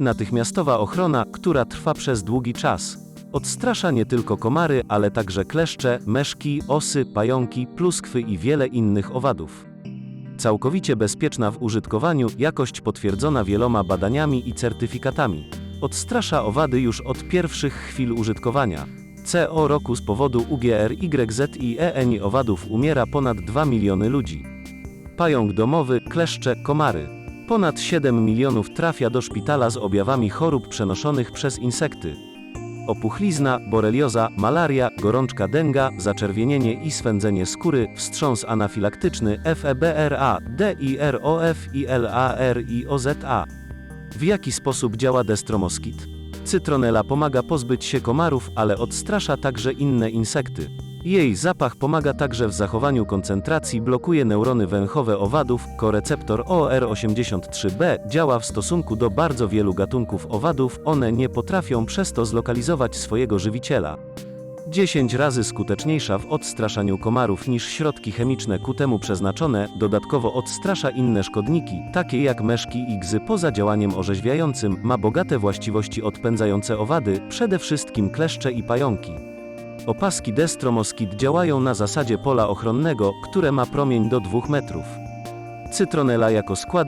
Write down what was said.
Natychmiastowa ochrona, która trwa przez długi czas. Odstrasza nie tylko komary, ale także kleszcze, meszki, osy, pająki, pluskwy i wiele innych owadów. Całkowicie bezpieczna w użytkowaniu, jakość potwierdzona wieloma badaniami i certyfikatami. Odstrasza owady już od pierwszych chwil użytkowania. CO roku z powodu UGR-YZ i ENI owadów umiera ponad 2 miliony ludzi. Pająk domowy, kleszcze, komary. Ponad 7 milionów trafia do szpitala z objawami chorób przenoszonych przez insekty. Opuchlizna, borelioza, malaria, gorączka denga, zaczerwienienie i swędzenie skóry, wstrząs anafilaktyczny, FEBRA, DIROF i LARIOZA. W jaki sposób działa destromoskit? Cytronela pomaga pozbyć się komarów, ale odstrasza także inne insekty. Jej zapach pomaga także w zachowaniu koncentracji, blokuje neurony węchowe owadów, koreceptor OR83B działa w stosunku do bardzo wielu gatunków owadów, one nie potrafią przez to zlokalizować swojego żywiciela. 10 razy skuteczniejsza w odstraszaniu komarów niż środki chemiczne ku temu przeznaczone, dodatkowo odstrasza inne szkodniki, takie jak meszki i gzy poza działaniem orzeźwiającym, ma bogate właściwości odpędzające owady, przede wszystkim kleszcze i pająki. Opaski Destromoskid działają na zasadzie pola ochronnego, które ma promień do 2 metrów. Cytronela jako składnik